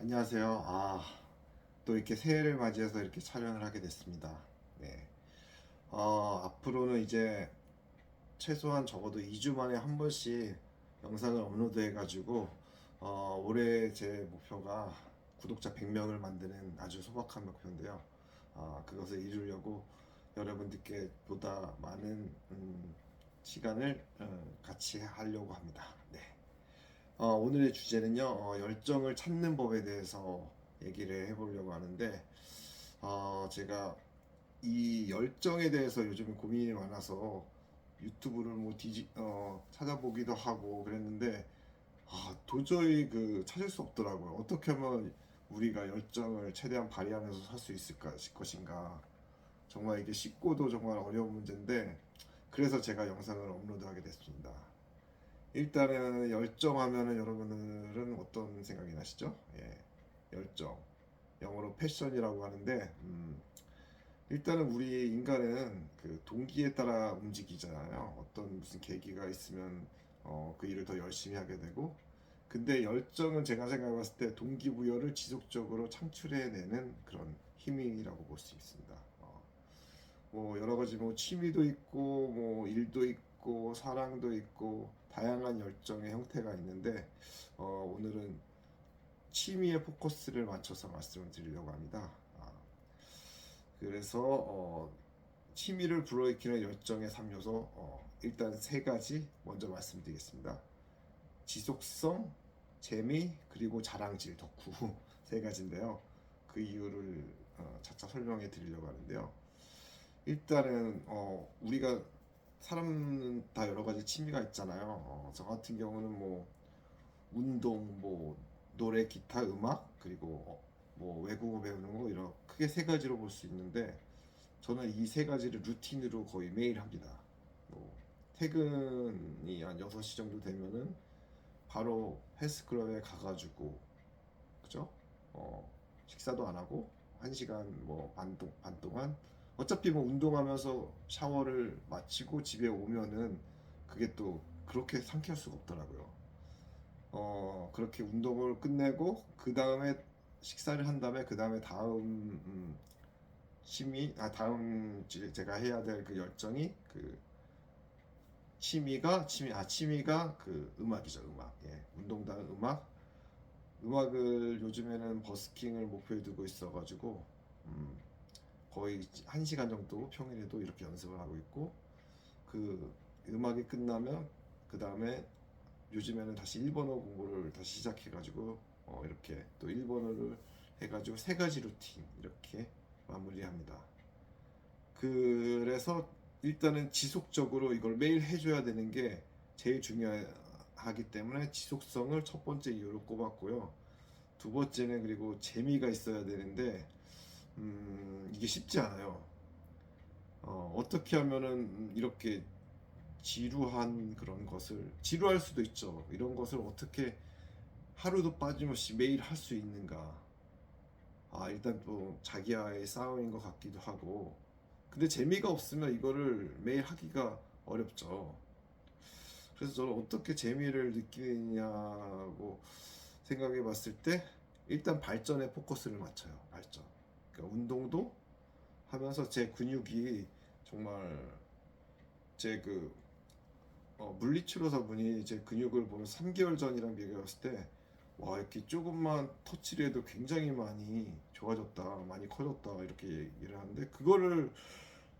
안녕하세요. 아, 또 이렇게 새해를 맞이해서 이렇게 촬영을 하게 됐습니다. 네. 어, 앞으로는 이제 최소한 적어도 2주 만에 한 번씩 영상을 업로드 해가지고, 어, 올해 제 목표가 구독자 100명을 만드는 아주 소박한 목표인데요. 아, 그것을 이루려고 여러분들께 보다 많은 음, 시간을 어, 같이 하려고 합니다. 네. 어, 오늘의 주제는요, 어, 열정을 찾는 법에 대해서 얘기를 해보려고 하는데, 어, 제가 이 열정에 대해서 요즘 고민이 많아서 유튜브를 뭐 뒤지, 어, 찾아보기도 하고 그랬는데, 아, 도저히 그 찾을 수 없더라고요. 어떻게 하면 우리가 열정을 최대한 발휘하면서 살 수 있을까, 것인가. 정말 이게 쉽고도 정말 어려운 문제인데, 그래서 제가 영상을 업로드하게 됐습니다. 일단은 열정하면은 여러분들은 어떤 생각이 나시죠? 예, 열정. 영어로 패션이라고 하는데, 음, 일단은 우리 인간은 그 동기에 따라 움직이잖아요. 어떤 무슨 계기가 있으면 어, 그 일을 더 열심히 하게 되고, 근데 열정은 제가 생각해봤을 때 동기부여를 지속적으로 창출해내는 그런 힘이라고 볼 수 있습니다. 어, 뭐 여러 가지 뭐 취미도 있고, 뭐 일도 있고, 사랑도 있고, 다양한 열정의 형태가 있는데, 어, 오늘은 취미에 포커스를 맞춰서 말씀을 드리려고 합니다. 아, 그래서 어, 취미를 불러일으키는 열정의 3요소 어, 일단 세 가지 먼저 말씀드리겠습니다. 지속성, 재미, 그리고 자랑질, 덕후 세 가지인데요. 그 이유를 어, 차차 설명해 드리려고 하는데요. 일단은 어, 우리가 사람은 다 여러 가지 취미가 있잖아요. 어, 저 같은 경우는 뭐 운동, 뭐 노래, 기타, 음악 그리고 어, 뭐 외국어 배우는 거 이런 크게 세 가지로 볼 수 있는데 저는 이 세 가지를 루틴으로 거의 매일 합니다. 뭐 퇴근이 한 6시 정도 되면은 바로 헬스클럽에 가가지고 그죠? 어, 식사도 안 하고 1시간 뭐반 반 동안 어차피 뭐 운동하면서 샤워를 마치고 집에 오면은 그게 또 그렇게 상쾌할 수가 없더라고요. 어, 그렇게 운동을 끝내고 그 다음에 식사를 한 다음에 그 다음에 다음 음, 취미 아 다음 제- 제가 해야 될 그 열정이 그 취미가 취미 아 취미가 그 음악이죠 음악 예 운동 다음 음악 음악을 요즘에는 버스킹을 목표에 두고 있어가지고 음, 거의 한 시간 정도 평일에도 이렇게 연습을 하고 있고 그 음악이 끝나면 그 다음에 요즘에는 다시 일본어 공부를 다시 시작해가지고 어, 이렇게 또 일본어를 해가지고 세 가지 루틴 이렇게 마무리합니다. 그래서 일단은 지속적으로 이걸 매일 해줘야 되는 게 제일 중요하기 때문에 지속성을 첫 번째 이유로 꼽았고요. 두 번째는 그리고 재미가 있어야 되는데 음, 이게 쉽지 않아요. 어, 어떻게 하면은 이렇게 지루한 그런 것을 지루할 수도 있죠. 이런 것을 어떻게 하루도 빠짐없이 매일 할 수 있는가? 아, 일단 또 자기와의 싸움인 것 같기도 하고. 근데 재미가 없으면 이거를 매일 하기가 어렵죠. 그래서 저는 어떻게 재미를 느끼냐고 생각해 봤을 때 일단 발전에 포커스를 맞춰요. 발전. 그러니까 운동도 하면서 제 근육이 정말 제그 물리치료사 분이 제 근육을 보면 3개월 전이랑 비교했을 때 와 이렇게 조금만 터치를 해도 굉장히 많이 좋아졌다 많이 커졌다 이렇게 얘기를 하는데 그거를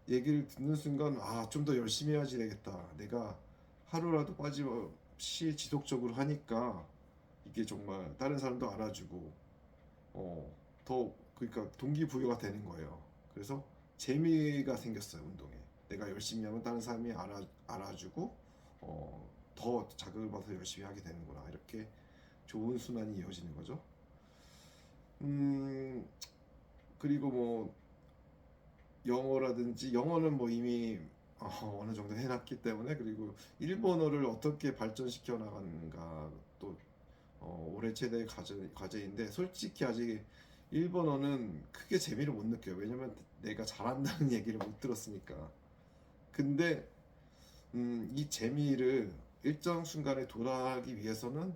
얘기를 듣는 순간 아 좀 더 열심히 해야지 되겠다. 내가 하루라도 빠짐없이 지속적으로 하니까 이게 정말 다른 사람도 알아주고 어더 그러니까 동기부여가 되는 거예요. 그래서 재미가 생겼어요 운동에. 내가 열심히 하면 다른 사람이 알아, 알아주고 어, 더 자극을 받아서 열심히 하게 되는구나. 이렇게 좋은 순환이 이어지는 거죠. 음 그리고 뭐 영어라든지 영어는 뭐 이미 어, 어느 정도 해놨기 때문에 그리고 일본어를 어떻게 발전시켜 나가는가 또 어, 올해 최대의 과제, 과제인데 솔직히 아직 일본어는 크게 재미를 못 느껴요 왜냐면 내가 잘한다는 얘기를 못 들었으니까 근데 음, 이 재미를 일정 순간에 도달하기 위해서는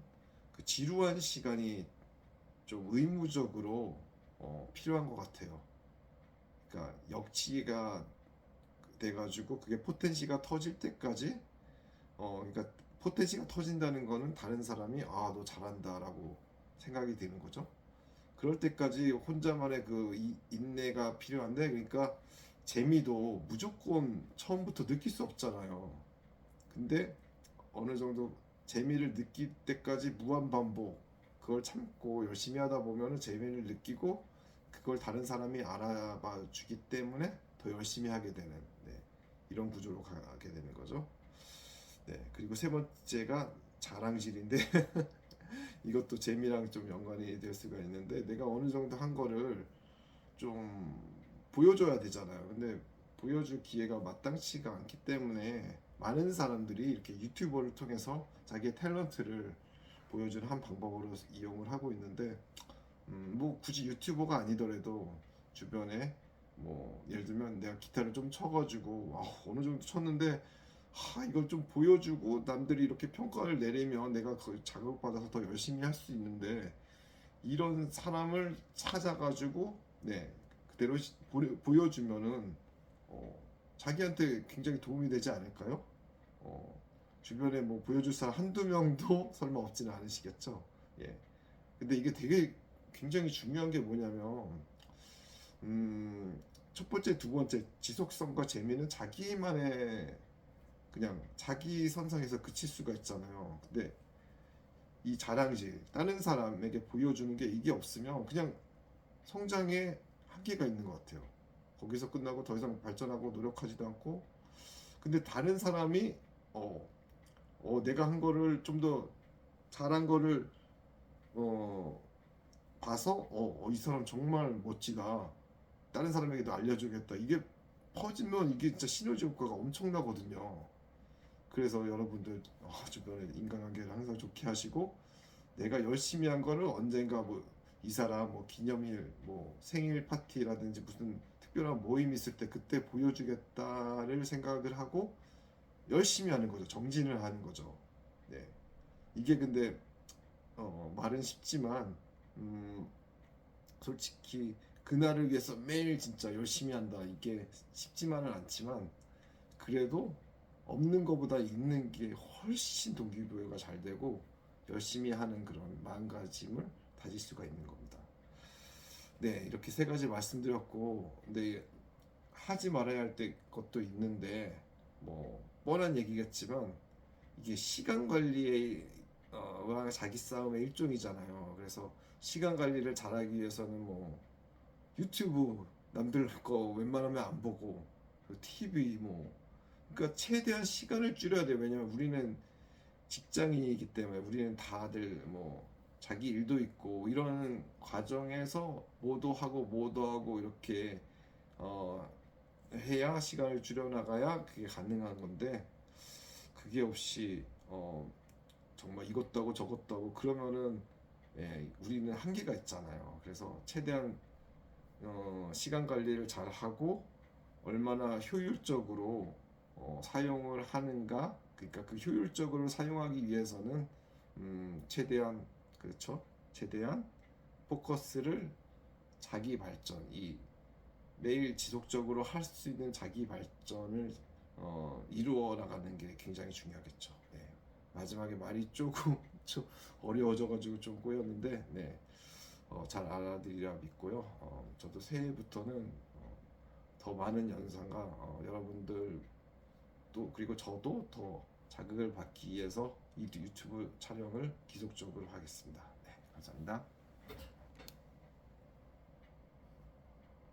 그 지루한 시간이 좀 의무적으로 어, 필요한 것 같아요. 그러니까 역치가 돼가지고 그게 포텐시가 터질 때까지 어 그러니까 포텐시가 터진다는 거는 다른 사람이 아 너 잘한다라고 생각이 드는 거죠. 그럴 때까지 혼자만의 그 이- 인내가 필요한데 그러니까 재미도 무조건 처음부터 느낄 수 없잖아요. 근데 어느 정도 재미를 느낄 때까지 무한 반복 그걸 참고 열심히 하다 보면은 재미를 느끼고 그걸 다른 사람이 알아봐 주기 때문에 더 열심히 하게 되는 네, 이런 구조로 가게 되는 거죠. 네, 그리고 세 번째가 자랑질인데 이것도 재미랑 좀 연관이 될 수가 있는데 내가 어느 정도 한 거를 좀 보여줘야 되잖아요. 근데 보여줄 기회가 마땅치가 않기 때문에 많은 사람들이 이렇게 유튜버를 통해서 자기의 탤런트를 보여주는 한 방법으로 이용을 하고 있는데 음, 뭐 굳이 유튜버가 아니더라도 주변에 뭐 예를 들면 내가 기타를 좀 쳐가지고 아, 어느 정도 쳤는데 아, 이걸 좀 보여주고 남들이 이렇게 평가를 내리면 내가 그 자극받아서 더 열심히 할 수 있는데 이런 사람을 찾아가지고 네 그대로 시- 보여- 보여주면은 어, 자기한테 굉장히 도움이 되지 않을까요? 어, 주변에 뭐 보여줄 사람 한두 명도 설마 없지는 않으시겠죠? 예. 근데 이게 되게 굉장히 중요한 게 뭐냐면 음, 첫 번째, 두 번째 지속성과 재미는 자기만의 그냥 자기 선상에서 그칠 수가 있잖아요. 근데 이 자랑질 다른 사람에게 보여주는 게 이게 없으면 그냥 성장에 한계가 있는 것 같아요. 거기서 끝나고 더 이상 발전하고 노력하지도 않고 근데 다른 사람이 어, 어 내가 한 거를 좀 더 잘한 거를 어 봐서 어이 사람 정말 멋지다. 다른 사람에게도 알려주겠다. 이게 퍼지면 이게 진짜 시너지 효과가 엄청나거든요. 그래서 여러분들 어, 주변에 인간관계를 항상 좋게 하시고 내가 열심히 한 거를 언젠가 뭐 이 사람 뭐 기념일 뭐 생일 파티라든지 무슨 특별한 모임 있을 때 그때 보여주겠다를 생각을 하고 열심히 하는 거죠. 정진을 하는 거죠. 네. 이게 근데 어, 말은 쉽지만 음, 솔직히 그날을 위해서 매일 진짜 열심히 한다. 이게 쉽지만은 않지만 그래도 없는 것보다 있는 게 훨씬 동기부여가 잘 되고 열심히 하는 그런 마음가짐을 다질 수가 있는 겁니다. 네, 이렇게 세 가지 말씀드렸고, 근데 하지 말아야 할 때 것도 있는데, 뭐 뻔한 얘기겠지만 이게 시간 관리의 어, 와 자기 싸움의 일종이잖아요. 그래서 시간 관리를 잘하기 위해서는 뭐 유튜브 남들 거 웬만하면 안 보고 TV 뭐 그러니까 최대한 시간을 줄여야 돼요. 왜냐면 우리는 직장인이기 때문에 우리는 다들 뭐 자기 일도 있고 이런 과정에서 뭐도 하고 뭐도 하고 이렇게 어 해야 시간을 줄여 나가야 그게 가능한 건데 그게 없이 어 정말 이것도 하고 저것도 하고 그러면은 예, 우리는 한계가 있잖아요. 그래서 최대한 어, 시간 관리를 잘 하고 얼마나 효율적으로 어, 사용을 하는가 그러니까 그 효율적으로 사용하기 위해서는 음, 최대한 그렇죠 최대한 포커스를 자기 발전 이 매일 지속적으로 할 수 있는 자기 발전을 어, 이루어 나가는 게 굉장히 중요하겠죠. 네. 마지막에 말이 조금 좀 어려워져가지고 좀 꼬였는데 네. 어, 잘 알아들리라 믿고요. 어, 저도 새해부터는 어, 더 많은 연상과 어, 여러분들 또 그리고 저도 더 자극을 받기 위해서 이 유튜브 촬영을 지속적으로 하겠습니다. 네, 감사합니다.